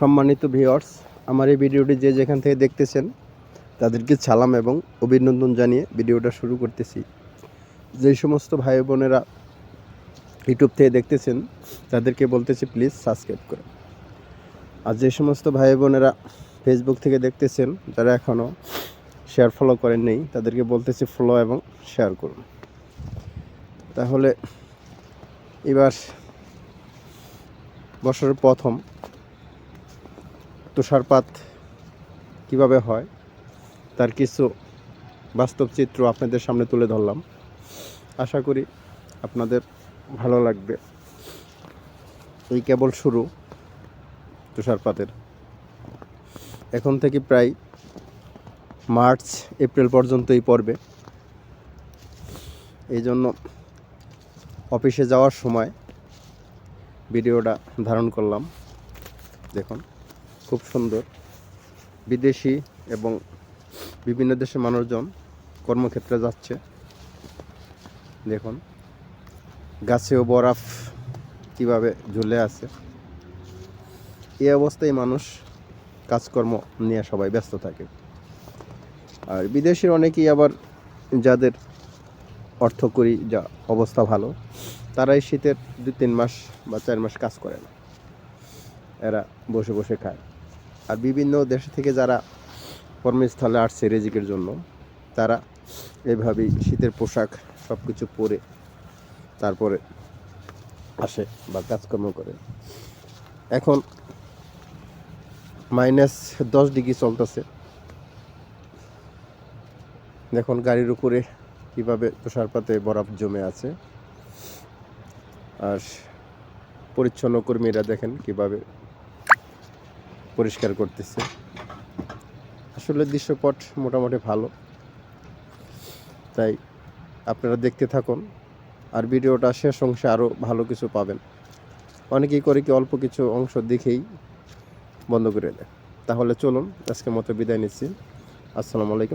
সম্মানিত ভিউয়ার্স আমার এই ভিডিওটি যে যেখান থেকে দেখতেছেন, তাদেরকে সালাম এবং অভিনন্দন জানিয়ে ভিডিওটা শুরু করতেছি। যে সমস্ত ভাই বোনেরা ইউটিউব থেকে দেখতেছেন, তাদেরকে বলতেছি প্লিজ সাবস্ক্রাইব করুন আর যে সমস্ত ভাই বোনেরা ফেসবুক থেকে দেখতেছেন, যারা এখনও শেয়ার ফলো করেন নেই, তাদেরকে বলতেছি ফলো এবং শেয়ার করুন। তাহলে এবার বছরের প্রথম তুষারপাত কীভাবে হয়, তার কিছু বাস্তব চিত্র আপনাদের সামনে তুলে ধরলাম। আশা করি আপনাদের ভালো লাগবে। এই কেবল শুরু তুষারপাতের এখন থেকে প্রায় মার্চ, এপ্রিল পর্যন্ত এই পর্বে এই জন্য অফিসে যাওয়ার সময় ভিডিওটা ধারণ করলাম। দেখুন। খুব সুন্দর। বিদেশি এবং বিভিন্ন দেশের মানুষজন কর্মক্ষেত্রে যাচ্ছে। দেখুন, গাছেও বরফ কীভাবে ঝুলে আছে। এই অবস্থায় মানুষ কাজকর্ম নিয়ে সবাই ব্যস্ত থাকে। আর বিদেশের অনেকেই আবার যাদের অর্থকরী যা অবস্থা ভালো, তারাই শীতের দু তিন মাস বা চার মাস কাজ করে না। এরা বসে বসে খায়। আর বিভিন্ন দেশ থেকে যারা কর্মস্থলে আসছে রেজিকের জন্য, তারা এভাবেই শীতের পোশাক সব কিছু পরে তারপরে আসে বা কাজকর্ম করে। এখন মাইনাস দশ ডিগ্রি চলতেছে। দেখুন গাড়ির উপরে কীভাবে তুষারপাতে বরফ জমে আছে। আর পরিচ্ছন্ন কর্মীরা দেখেন কীভাবে পরিষ্কার করতেছে। আসলে দৃশ্যপট মোটামুটি ভালো। তাই আপনারা দেখতে থাকুন আর ভিডিওটা শেষ অংশে আরও ভালো কিছু পাবেন। অনেকেই করে কি অল্প কিছু অংশ দেখেই বন্ধ করে দেয়। তাহলে চলুন আজকে মতো বিদায় নিচ্ছি। আসসালামু আলাইকুম।